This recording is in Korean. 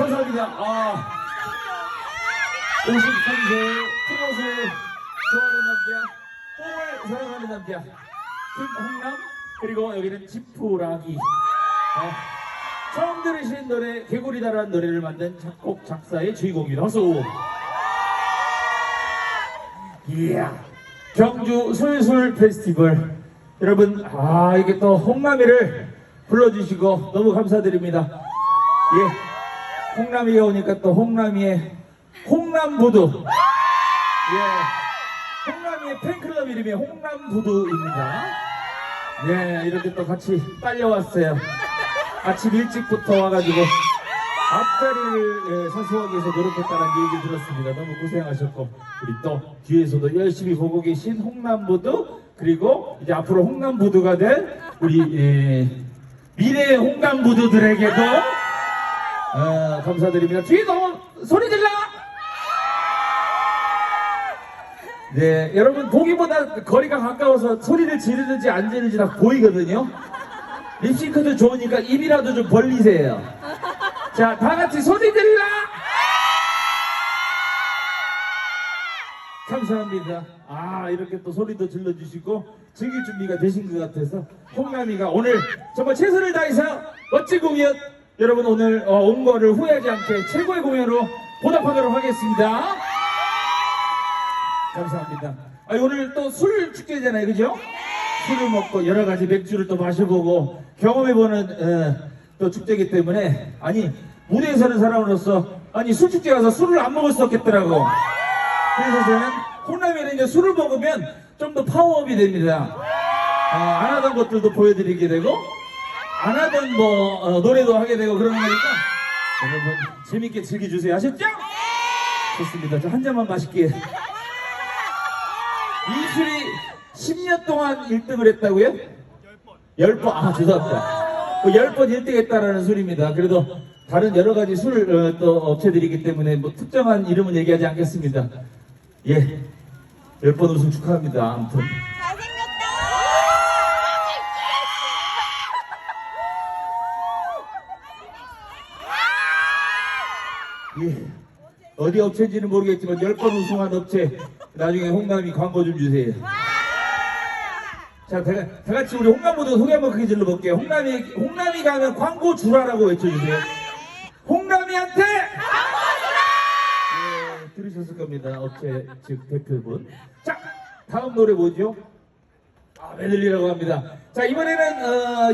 감사합니다. 아, 53세 트롯을 좋아하는 남자, 뽕을 사랑하는 남자, 김홍남, 그리고 여기는 지푸라기. 어, 처음 들으신 노래, 개구리다라는 노래를 만든 작곡, 작사의 주인공입니다. 박수! 이야, 경주 술술 페스티벌. 여러분, 아, 이게 또 홍남이를 불러주시고 너무 감사드립니다. 예, 홍남이가 오니까 또 홍남이의 홍남부두. 예, 홍남이의 팬클럽 이름이 홍남부두입니다. 예, 이렇게 또 같이 딸려왔어요. 아침 일찍부터 와가지고 앞자리를 예, 사수하기 위해서 노력했다는 얘기 들었습니다. 너무 고생하셨고 우리 또 뒤에서도 열심히 보고 계신 홍남부두 그리고 이제 앞으로 홍남부두가 될 우리 예, 미래의 홍남부두들에게도 어, 감사드립니다. 뒤에도 소리 질러! 네, 여러분 보기보다 거리가 가까워서 소리를 지르는지 안 지르는지 다 보이거든요. 립싱크도 좋으니까 입이라도 좀 벌리세요. 자, 다 같이 소리 질러! 감사합니다. 아, 이렇게 또 소리도 질러주시고 즐길 준비가 되신 것 같아서 홍남이가 오늘 정말 최선을 다해서 멋진 공연 여러분 오늘 어, 온 거를 후회하지 않게 최고의 공연으로 보답하도록 하겠습니다. 감사합니다. 아, 오늘 또 술 축제잖아요, 그죠? 술을 먹고 여러 가지 맥주를 또 마셔보고 경험해보는 어, 또 축제이기 때문에 아니 무대에 서는 사람으로서 아니 술 축제 가서 술을 안 먹을 수 없겠더라고. 그래서 저는 콩라면은 이제 술을 먹으면 좀 더 파워업이 됩니다. 아, 안 하던 것들도 보여드리게 되고 안 하던 뭐 어, 노래도 하게 되고 그러는 거니까 여러분 재밌게 즐겨주세요. 아셨죠? 좋습니다. 저 한 잔만 마실게요. 이 술이 10년 동안 1등을 했다고요? 10번. 아, 죄송합니다. 10번 1등 했다라는 술입니다. 그래도 다른 여러 가지 술 어, 또 업체들이기 때문에 뭐 특정한 이름은 얘기하지 않겠습니다. 예. 10번 우승 축하합니다. 아무튼. 예. 어디 업체인지는 모르겠지만 10번 우승한 업체 나중에 홍남이 광고 좀 주세요. 자, 다, 다 같이 우리 홍남보도 소개 한번 크게 질러볼게요. 홍남이, 홍남이 가면 광고 주라라고 외쳐주세요. 홍남이한테! 광고 주라! 예, 들으셨을 겁니다. 업체 즉 대표분. 자, 다음 노래 뭐죠? 아, 메들리라고 합니다. 자, 이번에는, 어,